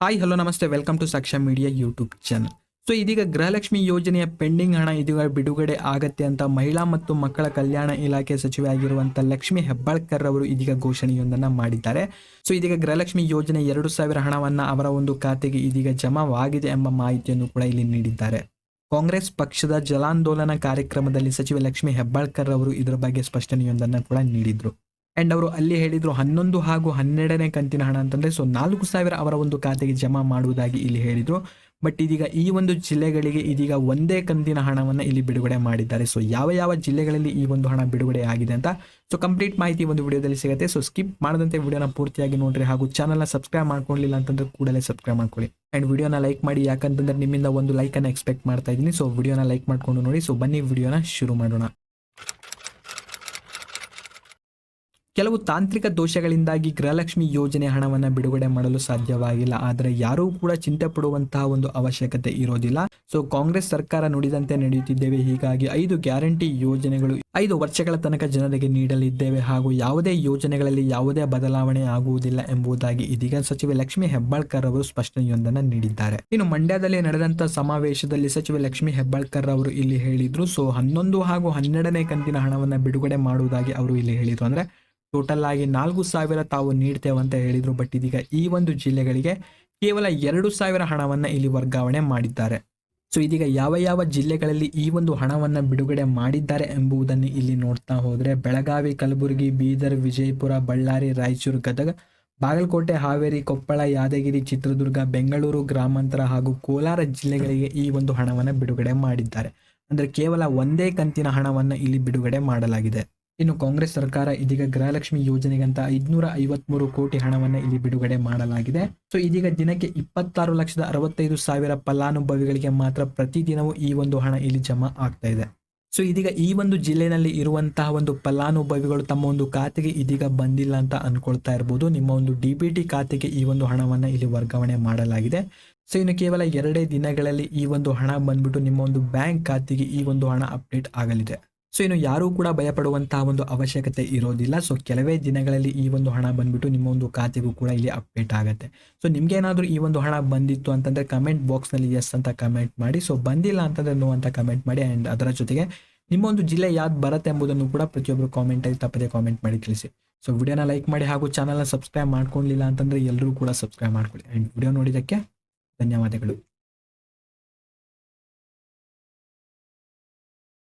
Hi hello namaste. Welcome to Sakshya media YouTube channel so ಇದೀಗ ಗೃಹಲಕ್ಷ್ಮಿ ಯೋಜನೆಯ pending ಹಣ ಇದೀಗ ಬಿಡುಗಡೆ ಆಗತ್ತೆ ಅಂತ ಮಹಿಳಾ ಮತ್ತು ಮಕ್ಕಳ ಕಲ್ಯಾಣ ಇಲಾಖೆ ಸಚಿವೆ ಆಗಿರುವಂತ ಲಕ್ಷ್ಮಿ ಹೆಬ್ಬಾಳ್ಕರ್ ಅವರು ಇದೀಗ ಘೋಷಣೆಯೊಂದನ್ನು ಮಾಡಿದ್ದಾರೆ. ಸೊ ಇದೀಗ ಗೃಹಲಕ್ಷ್ಮಿ ಯೋಜನೆ ಎರಡು ಸಾವಿರ ಹಣವನ್ನು ಅವರ ಒಂದು ಖಾತೆಗೆ ಇದೀಗ ಜಮಾವಾಗಿದೆ ಎಂಬ ಮಾಹಿತಿಯನ್ನು ಕೂಡ ಇಲ್ಲಿ ನೀಡಿದ್ದಾರೆ. ಕಾಂಗ್ರೆಸ್ ಪಕ್ಷದ ಜಲಾಂದೋಲನ ಕಾರ್ಯಕ್ರಮದಲ್ಲಿ ಸಚಿವೆ ಲಕ್ಷ್ಮಿ ಹೆಬ್ಬಾಳ್ಕರ್ ಅವರು ಇದರ ಬಗ್ಗೆ ಸ್ಪಷ್ಟನೆಯೊಂದನ್ನ ಕೂಡ ನೀಡಿದ್ರು. ಅಂಡ್ ಅವರು ಅಲ್ಲಿ ಹೇಳಿದ್ರು, ಹನ್ನೊಂದು ಹಾಗೂ ಹನ್ನೆರಡನೇ ಕಂತಿನ ಹಣ ಅಂತಂದ್ರೆ ಸೊ ನಾಲ್ಕು ಸಾವಿರ ಅವರ ಒಂದು ಖಾತೆಗೆ ಜಮಾ ಮಾಡುವುದಾಗಿ ಇಲ್ಲಿ ಹೇಳಿದ್ರು. ಬಟ್ ಇದೀಗ ಈ ಒಂದು ಜಿಲ್ಲೆಗಳಿಗೆ ಇದೀಗ ಒಂದೇ ಕಂತಿನ ಹಣವನ್ನು ಇಲ್ಲಿ ಬಿಡುಗಡೆ ಮಾಡಿದ್ದಾರೆ. ಸೊ ಯಾವ ಯಾವ ಜಿಲ್ಲೆಗಳಲ್ಲಿ ಈ ಒಂದು ಹಣ ಬಿಡುಗಡೆ ಆಗಿದೆ ಅಂತ ಸೊ ಕಂಪ್ಲೀಟ್ ಮಾಹಿತಿ ಒಂದು ವಿಡಿಯೋದಲ್ಲಿ ಸಿಗುತ್ತೆ. ಸೊ ಸ್ಕಿಪ್ ಮಾಡದಂತೆ ವಿಡಿಯೋನ ಪೂರ್ತಿಯಾಗಿ ನೋಡ್ರಿ ಹಾಗೂ ಚಾನಲ್ನ ಸಬ್ಸ್ಕ್ರೈಬ್ ಮಾಡ್ಕೊಳ್ಳಿಲ್ಲ ಅಂತಂದ್ರೆ ಕೂಡಲೇ ಸಬ್ಸ್ಕ್ರೈಬ್ ಮಾಡ್ಕೊಳ್ಳಿ. ಆ್ಯಂಡ್ ವಿಡಿಯೋನ ಲೈಕ್ ಮಾಡಿ, ಯಾಕಂತಂದ್ರೆ ನಿಮ್ಮಿಂದ ಒಂದು ಲೈಕನ್ನು ಎಕ್ಸ್ಪೆಕ್ಟ್ ಮಾಡ್ತಾ ಇದ್ದೀನಿ. ಸೊ ವಿಡಿಯೋನ ಲೈಕ್ ಮಾಡ್ಕೊಂಡು ನೋಡಿ. ಸೊ ಬನ್ನಿ, ವಿಡಿಯೋನ ಶುರು ಮಾಡೋಣ. ಕೆಲವು ತಾಂತ್ರಿಕ ದೋಷಗಳಿಂದಾಗಿ ಗೃಹಲಕ್ಷ್ಮಿ ಯೋಜನೆ ಹಣವನ್ನು ಬಿಡುಗಡೆ ಮಾಡಲು ಸಾಧ್ಯವಾಗಿಲ್ಲ. ಆದರೆ ಯಾರೂ ಕೂಡ ಚಿಂತೆ ಪಡುವಂತಹ ಒಂದು ಅವಶ್ಯಕತೆ ಇರೋದಿಲ್ಲ. ಸೊ ಕಾಂಗ್ರೆಸ್ ಸರ್ಕಾರ ನುಡಿದಂತೆ ನಡೆಯುತ್ತಿದ್ದೇವೆ. ಹೀಗಾಗಿ ಐದು ಗ್ಯಾರಂಟಿ ಯೋಜನೆಗಳು ಐದು ವರ್ಷಗಳ ತನಕ ಜನರಿಗೆ ನೀಡಲಿದ್ದೇವೆ. ಹಾಗೂ ಯಾವುದೇ ಯೋಜನೆಗಳಲ್ಲಿ ಯಾವುದೇ ಬದಲಾವಣೆ ಆಗುವುದಿಲ್ಲ ಎಂಬುದಾಗಿ ಇದೀಗ ಸಚಿವೆ ಲಕ್ಷ್ಮಿ ಹೆಬ್ಬಾಳ್ಕರ್ ಅವರು ಸ್ಪಷ್ಟನೆಯೊಂದನ್ನು ನೀಡಿದ್ದಾರೆ. ಇನ್ನು ಮಂಡ್ಯದಲ್ಲಿ ನಡೆದಂತ ಸಮಾವೇಶದಲ್ಲಿ ಸಚಿವೆ ಲಕ್ಷ್ಮಿ ಹೆಬ್ಬಾಳ್ಕರ್ ಅವರು ಇಲ್ಲಿ ಹೇಳಿದ್ರು. ಸೊ ಹನ್ನೊಂದು ಹಾಗೂ ಹನ್ನೆರಡನೇ ಕಂತಿನ ಹಣವನ್ನು ಬಿಡುಗಡೆ ಮಾಡುವುದಾಗಿ ಅವರು ಇಲ್ಲಿ ಹೇಳಿದ್ರು. ಅಂದ್ರೆ ಟೋಟಲ್ ಆಗಿ ನಾಲ್ಕು ಸಾವಿರ ತಾವು ನೀಡ್ತೇವೆ ಅಂತ ಹೇಳಿದ್ರು. ಬಟ್ ಇದೀಗ ಈ ಒಂದು ಜಿಲ್ಲೆಗಳಿಗೆ ಕೇವಲ ಎರಡು ಸಾವಿರ ಹಣವನ್ನು ಇಲ್ಲಿ ವರ್ಗಾವಣೆ ಮಾಡಿದ್ದಾರೆ. ಸೊ ಇದೀಗ ಯಾವ ಯಾವ ಜಿಲ್ಲೆಗಳಲ್ಲಿ ಈ ಒಂದು ಹಣವನ್ನು ಬಿಡುಗಡೆ ಮಾಡಿದ್ದಾರೆ ಎಂಬುದನ್ನು ಇಲ್ಲಿ ನೋಡ್ತಾ ಹೋದರೆ ಬೆಳಗಾವಿ, ಕಲಬುರಗಿ, ಬೀದರ್, ವಿಜಯಪುರ, ಬಳ್ಳಾರಿ, ರಾಯಚೂರು, ಗದಗ, ಬಾಗಲಕೋಟೆ, ಹಾವೇರಿ, ಕೊಪ್ಪಳ, ಯಾದಗಿರಿ, ಚಿತ್ರದುರ್ಗ, ಬೆಂಗಳೂರು, ಗ್ರಾಮಾಂತರ ಹಾಗೂ ಕೋಲಾರ ಜಿಲ್ಲೆಗಳಿಗೆ ಈ ಒಂದು ಹಣವನ್ನು ಬಿಡುಗಡೆ ಮಾಡಿದ್ದಾರೆ. ಅಂದರೆ ಕೇವಲ ಒಂದೇ ಕಂತಿನ ಹಣವನ್ನು ಇಲ್ಲಿ ಬಿಡುಗಡೆ ಮಾಡಲಾಗಿದೆ. ಇನ್ನು ಕಾಂಗ್ರೆಸ್ ಸರ್ಕಾರ ಇದೀಗ ಗೃಹಲಕ್ಷ್ಮಿ ಯೋಜನೆಗಂತ ಐದ್ನೂರ ಐವತ್ಮೂರು ಕೋಟಿ ಹಣವನ್ನು ಇಲ್ಲಿ ಬಿಡುಗಡೆ ಮಾಡಲಾಗಿದೆ. ಸೊ ಇದೀಗ ದಿನಕ್ಕೆ ಇಪ್ಪತ್ತಾರು ಲಕ್ಷದ ಅರವತ್ತೈದು ಸಾವಿರ ಫಲಾನುಭವಿಗಳಿಗೆ ಮಾತ್ರ ಪ್ರತಿದಿನವೂ ಈ ಒಂದು ಹಣ ಇಲ್ಲಿ ಜಮಾ ಆಗ್ತಾ ಇದೆ. ಸೊ ಇದೀಗ ಈ ಒಂದು ಜಿಲ್ಲೆನಲ್ಲಿ ಇರುವಂತಹ ಒಂದು ಫಲಾನುಭವಿಗಳು ತಮ್ಮ ಒಂದು ಖಾತೆಗೆ ಇದೀಗ ಬಂದಿಲ್ಲ ಅಂತ ಅನ್ಕೊಳ್ತಾ ಇರ್ಬೋದು. ನಿಮ್ಮ ಒಂದು ಡಿ ಬಿ ಟಿ ಖಾತೆಗೆ ಈ ಒಂದು ಹಣವನ್ನು ಇಲ್ಲಿ ವರ್ಗಾವಣೆ ಮಾಡಲಾಗಿದೆ. ಸೊ ಇನ್ನು ಕೇವಲ ಎರಡೇ ದಿನಗಳಲ್ಲಿ ಈ ಒಂದು ಹಣ ಬಂದ್ಬಿಟ್ಟು ನಿಮ್ಮ ಒಂದು ಬ್ಯಾಂಕ್ ಖಾತೆಗೆ ಈ ಒಂದು ಹಣ ಅಪ್ಡೇಟ್ ಆಗಲಿದೆ. ಸೊ ಇನ್ನು ಯಾರೂ ಕೂಡ ಭಯಪಡುವಂತಹ ಒಂದು ಅವಶ್ಯಕತೆ ಇರೋದಿಲ್ಲ. ಸೊ ಕೆಲವೇ ದಿನಗಳಲ್ಲಿ ಈ ಒಂದು ಹಣ ಬಂದ್ಬಿಟ್ಟು ನಿಮ್ಮ ಒಂದು ಖಾತೆಗೂ ಕೂಡ ಇಲ್ಲಿ ಅಪ್ಡೇಟ್ ಆಗುತ್ತೆ. ಸೊ ನಿಮ್ಗೆ ಏನಾದರೂ ಈ ಒಂದು ಹಣ ಬಂದಿತ್ತು ಅಂತಂದ್ರೆ ಕಮೆಂಟ್ ಬಾಕ್ಸ್ನಲ್ಲಿ ಎಸ್ ಅಂತ ಕಮೆಂಟ್ ಮಾಡಿ. ಸೊ ಬಂದಿಲ್ಲ ಅಂತಂದ್ರೆ ನೋ ಅಂತ ಕಮೆಂಟ್ ಮಾಡಿ. ಆ್ಯಂಡ್ ಅದರ ಜೊತೆಗೆ ನಿಮ್ಮ ಒಂದು ಜಿಲ್ಲೆ ಯಾವ್ದು ಬರುತ್ತೆ ಎಂಬುದನ್ನು ಕೂಡ ಪ್ರತಿಯೊಬ್ಬರು ಕಾಮೆಂಟಲ್ಲಿ ತಪ್ಪದೆ ಕಾಮೆಂಟ್ ಮಾಡಿ ತಿಳಿಸಿ. ಸೊ ವಿಡಿಯೋನ ಲೈಕ್ ಮಾಡಿ ಹಾಗೂ ಚಾನಲ್ನ ಸಬ್ಸ್ಕ್ರೈಬ್ ಮಾಡ್ಕೊಂಡಿಲ್ಲ ಅಂತಂದ್ರೆ ಎಲ್ಲರೂ ಕೂಡ ಸಬ್ಸ್ಕ್ರೈಬ್ ಮಾಡ್ಕೊಳ್ಳಿ. ಆ್ಯಂಡ್ ವಿಡಿಯೋ ನೋಡಿದ್ದಕ್ಕೆ ಧನ್ಯವಾದಗಳು.